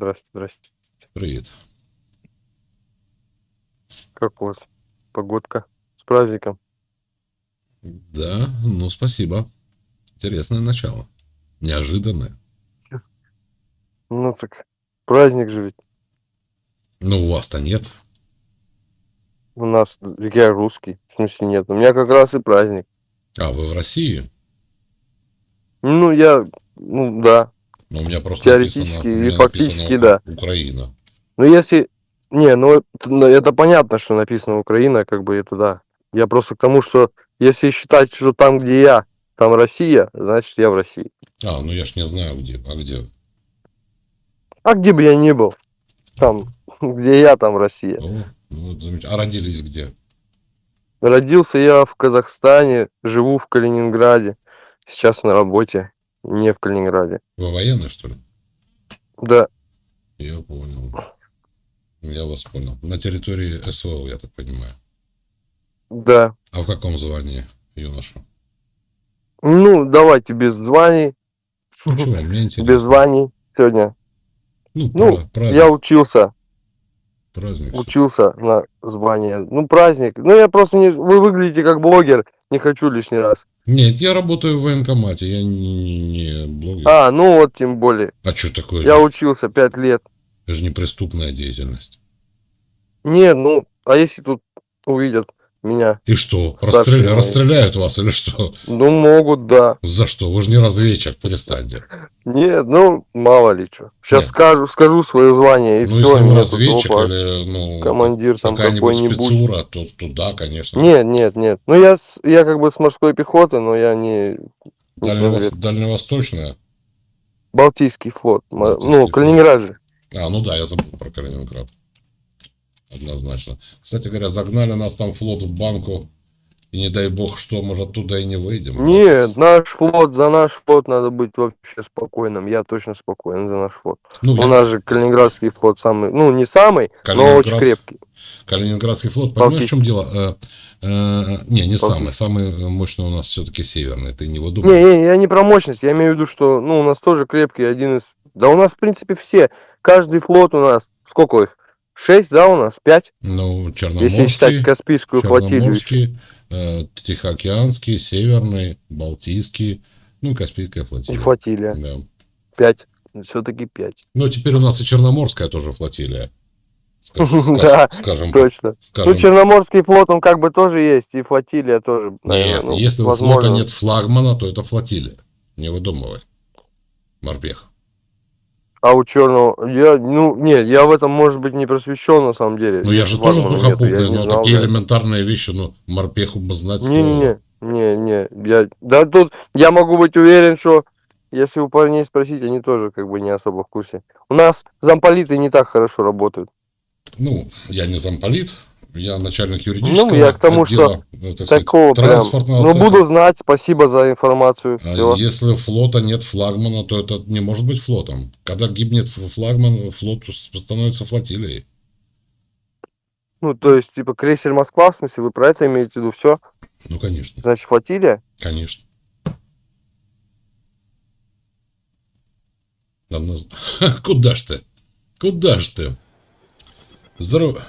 Здрасте, здрасте. Привіт. Как у вас погодка? С праздником. Да, ну спасибо. Интересное начало. Неожиданное. Ну так, праздник же ведь. Но у вас-то нет. У нас, я русский, в смысле нет. У меня как раз и праздник. А, вы в России? Ну, я, ну да. Но у меня просто Теоретически написано, у и меня фактически, написано Украина. Ну, если... Не, ну, это, ну, это понятно, что написано Украина, как бы это да. Я просто к тому, что если считать, что там, где я, там Россия, значит, я в России. А, ну я ж не знаю где. А где? А где бы я ни был, там, где я, там Россия. О, ну, вот замечательно. А родились где? Родился я в Казахстане, живу в Калининграде. Сейчас на работе, не в Калининграде. Вы военный, что ли? Да, Я понял. Я вас понял. На территории СВО, я так понимаю. да. А в каком звании, юноша? Ну, давайте без званий, Ну, чего, мне интересно. без званий сегодня. Ну, Ну, пра- праздник, Я учился, праздник. учился на звание. Ну, праздник. Ну, я просто не... Вы выглядите как блогер, не хочу лишний раз. Нет, я работаю в военкомате, я не, не, не блогер. А, ну вот, тем более. А что такое? Я учился пять лет. Это же не преступная деятельность. Не, ну, а если тут увидят меня? И что, расстреля- мой. расстреляют вас или что? Ну, могут, да. За что? Вы же не разведчик, перестаньте. Нет, ну, мало ли что. Сейчас Нет. скажу, скажу свое звание, и ну, все. если вы разведчик или, ну, командир там какой-нибудь. спецура, то туда, конечно. Нет, нет, нет. Ну, я, я как бы с морской пехоты, но я не... не. Дальневосточная? Балтийский флот. Балтийский ну. Калининград же. А, ну да, я забыл про Калининград. Однозначно. Кстати говоря, загнали нас там флот в банку, и не дай бог, что, может, оттуда и не выйдем. Нет, наш флот, за наш флот надо быть вообще спокойным. Я точно спокоен за наш флот. Ну, У я- нас же Калининградский флот самый, ну, не самый, но очень Калининград- крепкий. Калининградский флот, понимаешь, в чем Балтийский. дело? Э, э, не, не самый. Балтийский. Самый мощный у нас все-таки северный. Ты не Не, выдумывай. не, я не про мощность, я имею в виду, что, ну, у нас тоже крепкий один из... Да у нас, в принципе, все. Каждый флот у нас, сколько их? Шесть, да, у нас? Пять? Ну, Если считать Черноморский, Каспийскую флотилию. Черноморский, э, Тихоокеанский, Северный, Балтийский, ну, Каспийская И флотилия. флотилия. Да. Пять. Все-таки пять. Ну, теперь у нас и Черноморская тоже флотилия. Скажем, скажем, Да, скажем, Точно. скажем Ну, Черноморский флот, он как бы тоже есть, и флотилия тоже. Нет, ну, если у возможно. флота нет флагмана, то это флотилия. Не выдумывай. Морпех. А у черного, я, ну, нет, я в этом, может быть, не просвещен на самом деле. Ну, я же тоже нету, не но знал, такие да. элементарные вещи, ну, морпеху бы знать стоило. Не-не-не, не-не, я, да тут, я могу быть уверен, что если у парней спросить, они тоже как бы не особо в курсе. У нас замполиты не так хорошо работают. Ну, я не замполит, я начальник юридического Ну, я к тому, отдела, ну, так сказать, Такого прям. транспортного Ну, цеха. буду знать, спасибо за информацию. А Всё. Если флота нет флагмана, то это не может быть флотом. Когда гибнет флагман, флот становится флотилией. Ну, то есть, типа, крейсер Москва, в смысле, вы про это имеете в виду? Все, Ну, конечно, значит, флотилия? конечно. Куда ж ты? Куда ж ты? Здорово.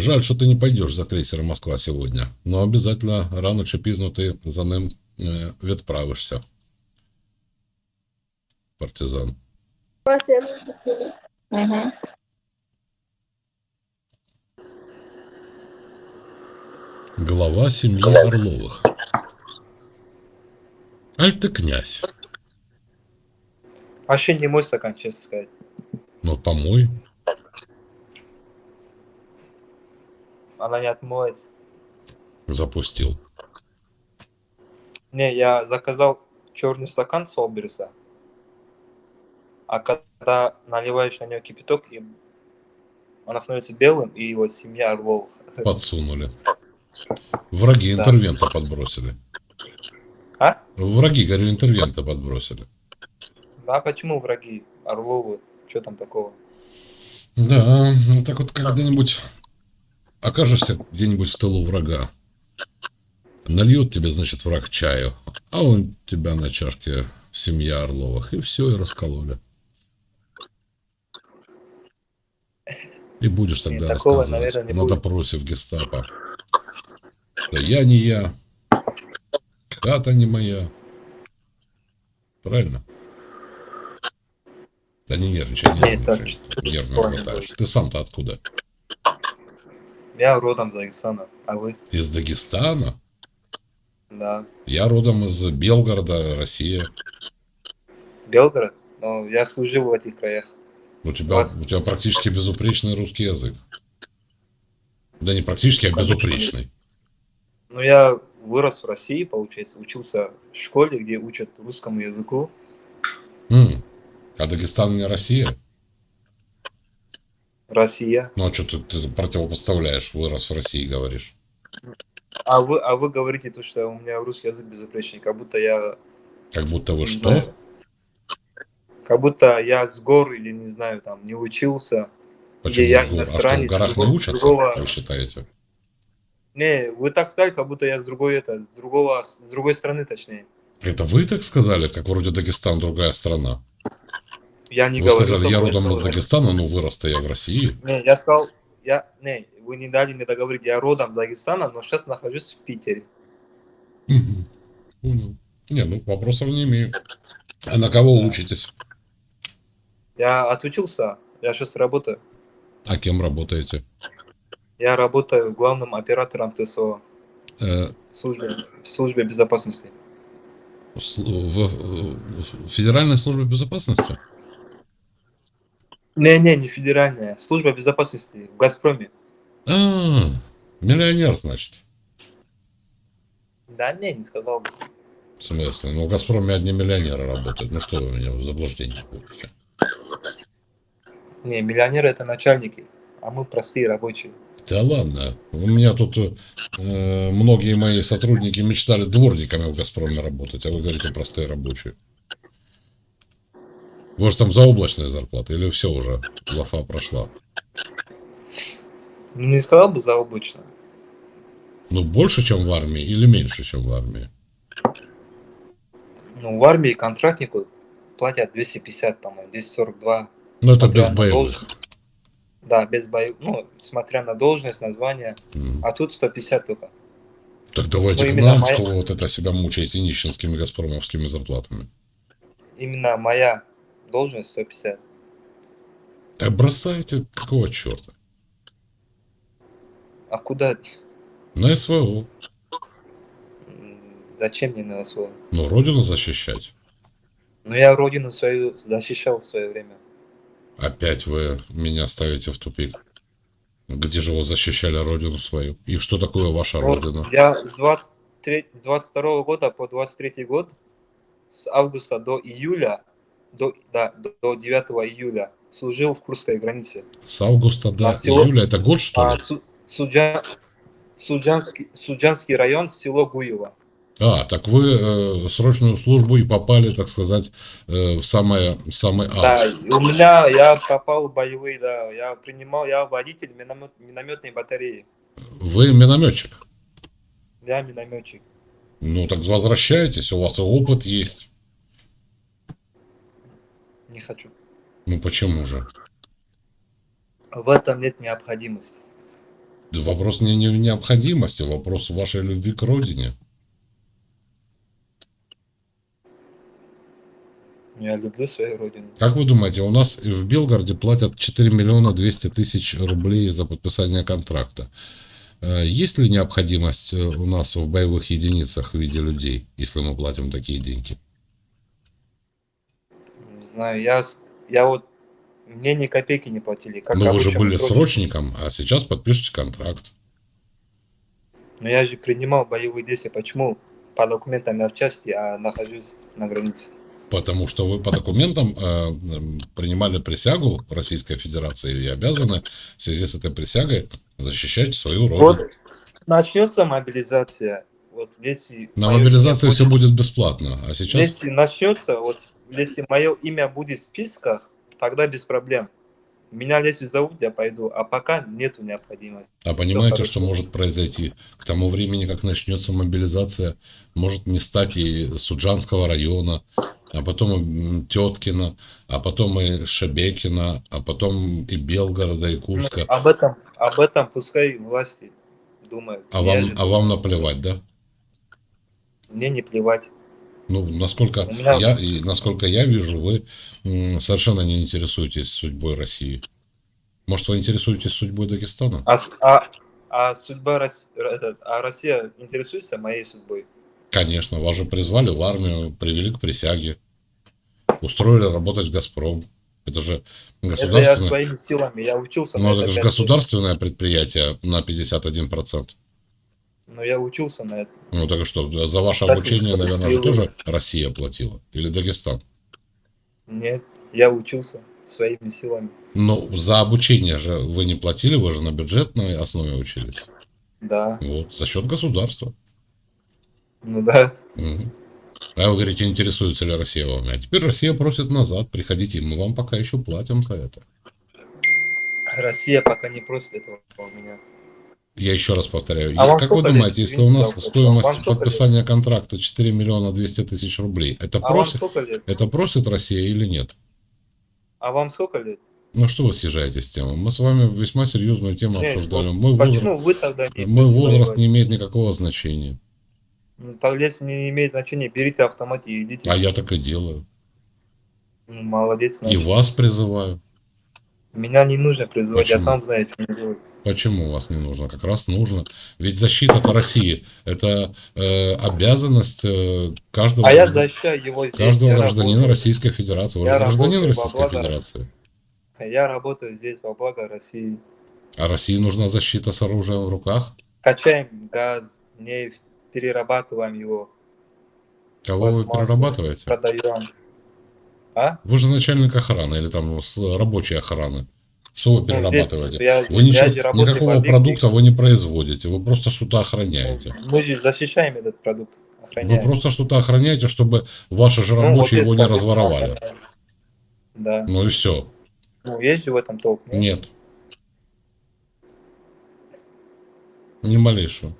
Жаль, что ты не пойдешь за крейсером Москва сегодня. Но обязательно рано чи пізно ти за ним відправишся. Партизан. Угу. Глава семьи Орловых. Аль ты князь. Вообще не мой стакан, честно сказать. Ну, помой. Она не отмоется. Запустил. Не, я заказал черный стакан с Олберса. А когда наливаешь на нее кипяток, и она становится белым, и вот семья Орловых. Подсунули. Враги Да. интервента подбросили. А? Враги, говорю, интервента подбросили. А почему враги Орловы? Что там такого? Да, ну так вот когда-нибудь окажешься где-нибудь в тылу врага. Нальют тебе, значит, враг чаю, а он тебя на чашке семья Орловых. И все, и раскололи. И будешь тогда и такого, рассказывать наверное, на будет. допросе в гестапо. Что я не я, хата не моя. Правильно? Да не нервничай, не нервничай. Нервно хватаешь. Ты сам-то откуда? Я родом из Дагестана, а вы? Из Дагестана? Да. Я родом из Белгорода, Россия. Белгород? Но я служил в этих краях. У тебя, у тебя практически безупречный русский язык. Да не практически, а безупречный. Но я вырос в России, получается, учился в школе, где учат русскому языку. М. А Дагестан не Россия? Россия. Ну а что ты, ты противопоставляешь? Вырос в России, говоришь. А вы, а вы говорите то, что у меня русский язык безупречный, как будто я... Как будто вы что? знаю, как будто я с гор или, не знаю, там, не учился. Почему я гор- А что, в иностранец, горах не учатся, другого- вы считаете? Не, вы так сказали, как будто я с другой, это, с другого, с другой страны, точнее. Это вы так сказали, как вроде Дагестан другая страна? Я не Вы говорю сказали, я родом из Дагестана, но вырос-то я в России. Не, я сказал, я, не, вы не дали мне договорить, я родом из Дагестана, но сейчас нахожусь в Питере. Понял. Не, ну вопросов не имею. А на кого учитесь? Я отучился, я сейчас работаю. А кем работаете? Я работаю главным оператором ТСО Э, в службе, в службе безопасности. сл- в, в Федеральной службе безопасности? Не-не, не федеральная, служба безопасности в Газпроме. А, миллионер, значит. Да не, не сказал бы. В смысле? Ну, в Газпроме одни миллионеры работают. Ну что вы меня в заблуждение вводите? Не, миллионеры это начальники, а мы простые рабочие. Да ладно. У меня тут э, многие мои сотрудники мечтали дворниками в Газпроме работать, а вы говорите простые рабочие. Может, там заоблачная зарплата или все уже, лафа прошла? Ну, не сказал бы заоблачно. Ну, больше, чем в армии или меньше, чем в армии? Ну, в армии контрактнику платят 250, по-моему, 242. Ну, это без боевых. должность. Да, без боев. Ну, смотря на должность, название. М. А тут 150 только. Так давайте Ну, к нам, моя- что вы вот это себя мучаете нищенскими газпромовскими зарплатами. Именно моя должность 150. Так бросайте, какого черта? А куда? На СВО. Зачем мне на свой? Ну, родину защищать. Ну, я родину свою защищал в свое время. Опять вы меня ставите в тупик. Где же вы защищали родину свою? И что такое ваша Вот родина? Я с 23 с 22 года по 23 год, с августа до июля, до, да, до- до 9 июля служил в Курской границе. С августа до А село- июля это год, что А ли? Су- Суджа- Суджанский, Суджанский район, село Гуево. А, так вы э, срочную службу и попали, так сказать, э, в самое, самый Да, ад. и у меня, я попал в боевые, да, я принимал, я водитель миномет, минометной батареи. Вы минометчик. Я минометчик. Ну, так возвращайтесь, у вас и опыт есть. Не хочу. Ну, почему же? В этом нет необходимости. Да Вопрос не, не в необходимости, вопрос в вашей любви к родине. Я люблю свою родину. Как вы думаете, у нас в Белгороде платят 4 миллиона 200 тысяч рублей за подписание контракта. Э, Есть ли необходимость э, у нас в боевых единицах в виде людей, если мы платим такие деньги? Знаю, я, я вот, мне ни копейки не платили. Как Но вы же были срочником, а сейчас подпишете контракт. Но я же принимал боевые действия. Почему по документам я в части, а нахожусь на границе? Потому что вы по документам э, принимали присягу Российской Федерации и обязаны в связи с этой присягой защищать свою родину. Вот начнется мобилизация. Вот если На мобилизации все будет- бесплатно, а сейчас Если начнется, вот если мое имя будет в списках, тогда без проблем. Меня если зовут, я пойду, а пока нету необходимости. А понимаете, что может произойти? К тому времени, как начнется мобилизация, может не стать и Суджанского района, а потом и Теткина, а потом и Шебекина, а потом и Белгорода, и Ну, Курска. об этом, об этом пускай власти думают. А Я вам, же- а вам наплевать, да? Мне не плевать. Ну, насколько У меня- я, и насколько я вижу, вы совершенно не интересуетесь судьбой России. Может, вы интересуетесь судьбой Дагестана? А, а, а судьба а Россия интересуется моей судьбой? Конечно, вас же призвали в армию, привели к присяге, устроили работать в «Газпром». Это же Это я государственное, своими силами, я учился ну, на это же государственное предприятие на 51%. Но я учился на это. Ну, так и что, за ваше Так, обучение, наверное, же тоже Россия платила? Или Дагестан? Нет, я учился своими силами. Но за обучение же вы не платили, вы же на бюджетной основе учились. Да, Вот, за счет государства. ну да. Мгм. А вы говорите, интересуется ли Россия вами. А теперь Россия просит назад, приходите, мы вам пока еще платим за это. Россия пока не просит этого у меня. Я еще раз повторяю. А как вы думаете, лет? если у нас стоимость подписания контракта 4 миллиона 200 тысяч рублей, это А просит, лет? это просит Россия или нет? А вам сколько лет? Ну что вы съезжаете с темы? Мы с вами весьма серьезную тему Нет, обсуждали. вот Мой возраст, вы тогда не мой возраст не имеет никакого значения. Ну, тогда если не имеет значения, берите автомат и идите. А я так и делаю. Ну, молодец. И значит. вас призываю. Меня не нужно призывать, я Почему? сам знаю, что делать. Почему вас не нужно? Как раз нужно. Ведь защита России – это э, обязанность э, каждого, А я защищаю его здесь. каждого гражданина работаю. Российской Федерации. Вы Я гражданин Российской благо Федерации. Я работаю здесь во благо России. А России нужна защита с оружием в руках? Качаем газ, нефть, перерабатываем его, Кого вы перерабатываете? продаем. А? Вы же начальник охраны или там с рабочей охраны. Что вы Ну, перерабатываете? здесь я- вы ничего, никакого продукта вы не производите. Вы просто что-то охраняете. Мы же защищаем этот продукт, Вы охраняем. просто что-то охраняете, чтобы ваши же Ну, рабочие вот его не разворовали. Да. Ну и все. Ну, есть же в этом толк. нет? Нет. Ни малейшего.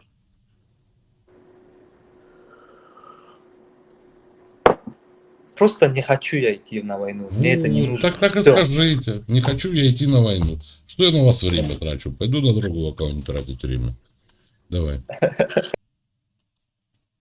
Просто не хочу я идти на войну. Мне это не Вот, нужно. Так, так и Всё. скажите. Не хочу я идти на войну. Что я на вас время трачу? Пойду на другого кого-нибудь тратить время. Давай.